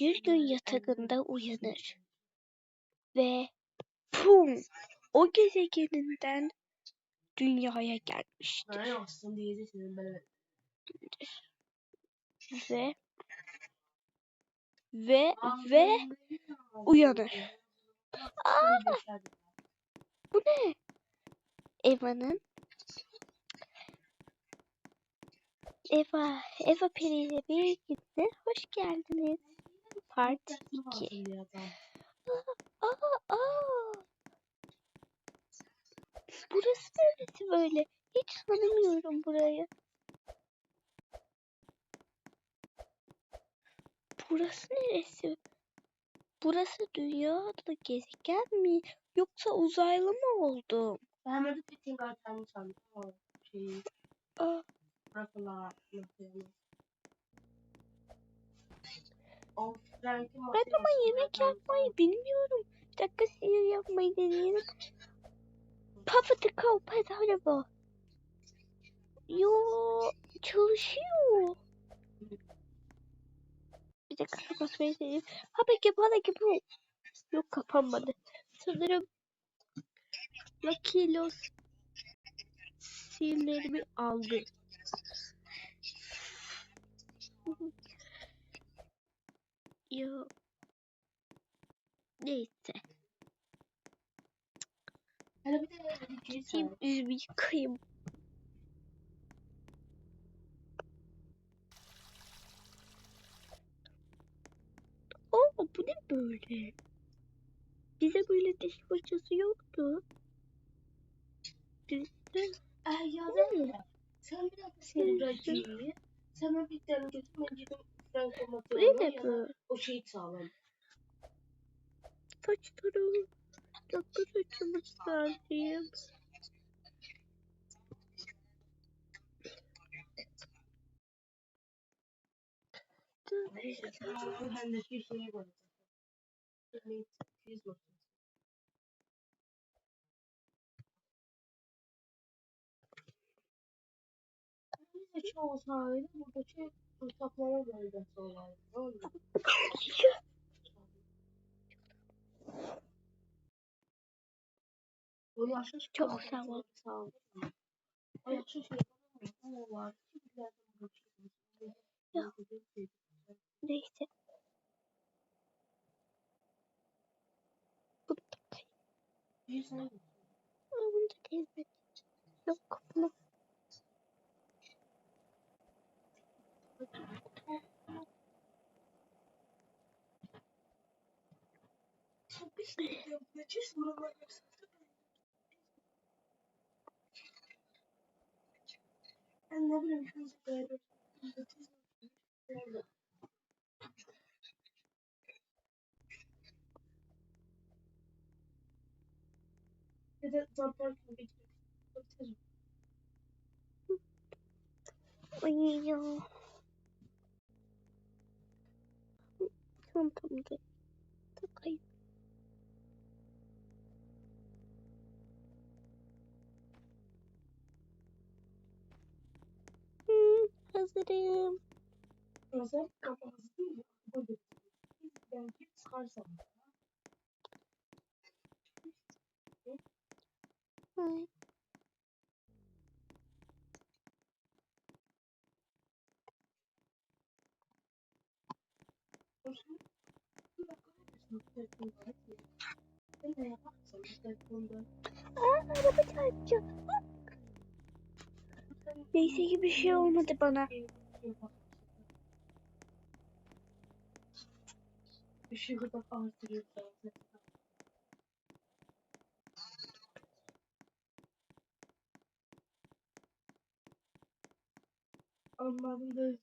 bir gün yatağında uyanır ve pum o gezegeninden dünyaya gelmiştir ve ve ve uyanır. Aa, bu ne? Eva'nın Eva, Eva Peri'yle birlikte hoş geldiniz. Part 2. Aa, aa. Burası neresi böyle? Hiç tanımıyorum burayı. Burası neresi? Burası dünyada gezegen mi? Yoksa uzaylı mı oldum? Ben de Petin kartlarını sandım. Şey, Aa. O Frank'in ben ama yemek yapmayı bilmiyorum. Bir dakika sinir yapmayı deneyelim. Papatika araba. Yo çalışıyor. Bir dakika kapatmayı deneyeyim. Ha peki bana gibi. Yok kapanmadı. Sanırım Lucky Los sihirlerimi aldı. Yo. Neyse. Gideyim yüzümü yıkayayım. Oo bu ne böyle? Bize böyle diş fırçası yoktu. Bizde Ay ya ne? sen bir dakika seni bırakayım. Ben bir tane götür ben gidip Frank'ın bu motorunu ne ya bu? da o şeyi sağlam. Saçlarım. Bir dakika saçımı sarayım. Neyse hem de şu şeye koyacağım. Yemeği yüz bakın. Neyse çoğu sahilde buradaki fırsatlama bölgesi olaydı. Doğru mu? O yaşlı Çok sağ ol. Sağ ol. O yaşlı şey ama var. Ya. Neyse. Bunu da. Aa, bunu da teyze. Yok bunu. Ben ne bileyim şu böyle. Ya da zaten gibi gidiyor. Ay hazırım. Değil mi? Böyle. Ben kim çıkarsam. Ay. Aa, araba çarpacak. Neyse ki bir şey olmadı bana. Işığı da artırıyor zaten. Anladım da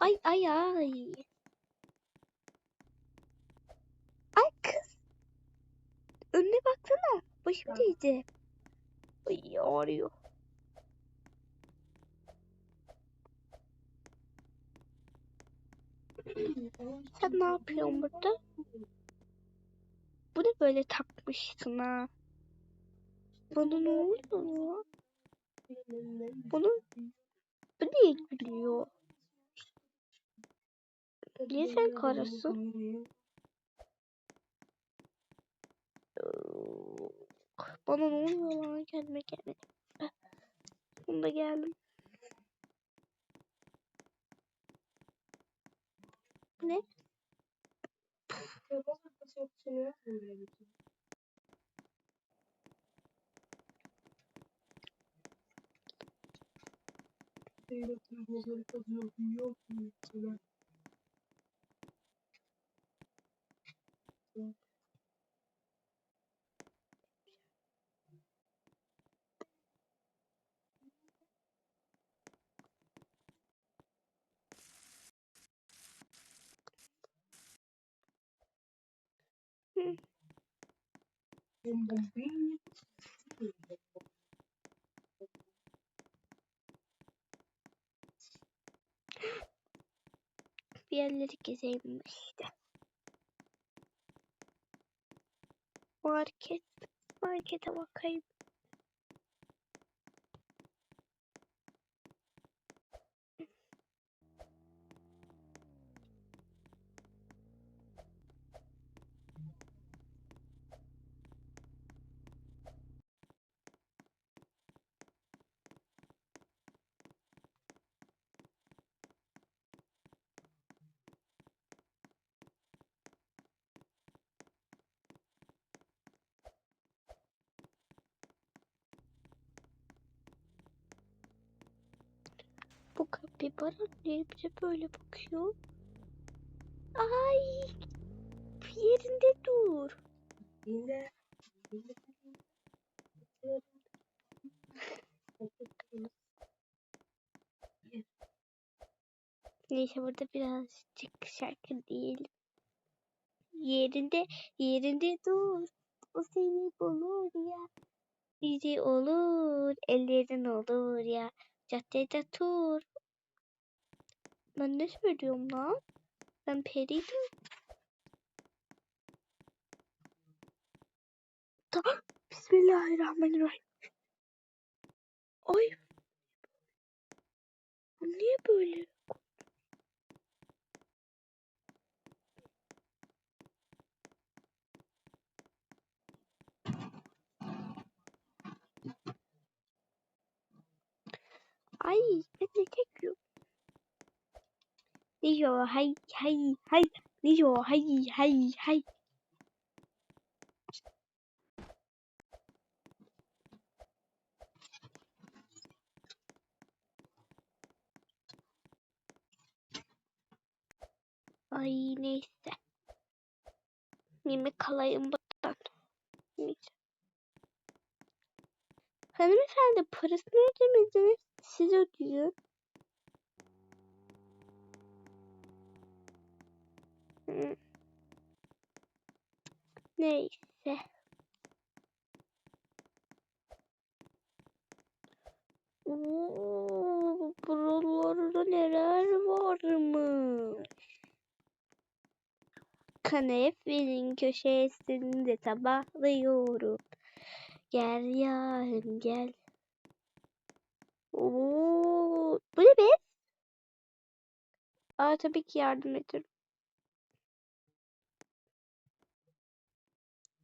Ay ay ay. Ay kız. Önüne baksana. Başım değdi. Ay ağrıyor. Sen ne yapıyorsun burada? Bu ne böyle takmışsın ha? Bana ne oluyor? Bunu bu niye gülüyor? Niye sen karasın? Bana ne oluyor lan kendime kendime. Bunda geldim. Ne? Tendo que você fazer o pior que será. Um bombinho. Bir yerleri gezeyim işte. Market. Markete bakayım. Bu kapibara niye bize böyle bakıyor? Ay! Yerinde dur. Yine. Neyse burada birazcık şarkı değil. Yerinde, yerinde dur. O seni bulur ya. Bizi olur, ellerin olur ya. Caddede tur. Ben ne söylüyorum lan? Ben periydim. Ta Bismillahirrahmanirrahim. Ay. Bu niye böyle? Ay ben çekiyorum? Niyo hay hay hay. Niyo hay hay hay. Ay neyse. Yemek kalayım buradan. Neyse. Hanımefendi parasını ödemediniz. Siz ödüyor. Neyse. Oo, buralarda neler varmış. Kanepenin köşesinde sabahlıyorum. Gel yarım gel. Oo, bu ne be? Aa tabii ki yardım ederim.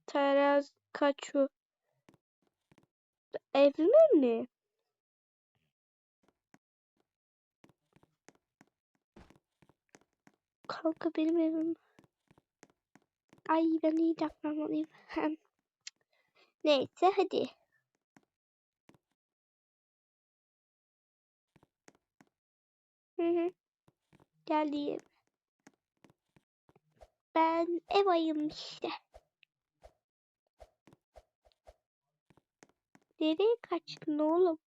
Teraz kaçu. Evime mi? Kanka benim evim. Ay ben iyi davranmalıyım. Neyse hadi. Hı hı. Geldim. Ben ev ayım işte. Nereye kaçtın oğlum?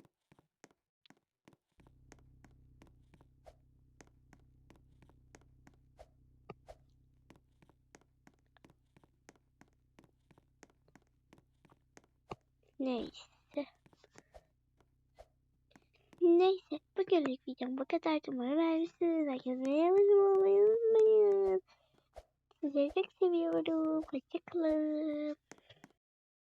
Neyse. Neyse. Bugün Bugünlük videom bu kadar. Umarım beğenmişsiniz. Herkese abone olmayı unutmayın. Sizleri çok seviyorum. Hoşçakalın.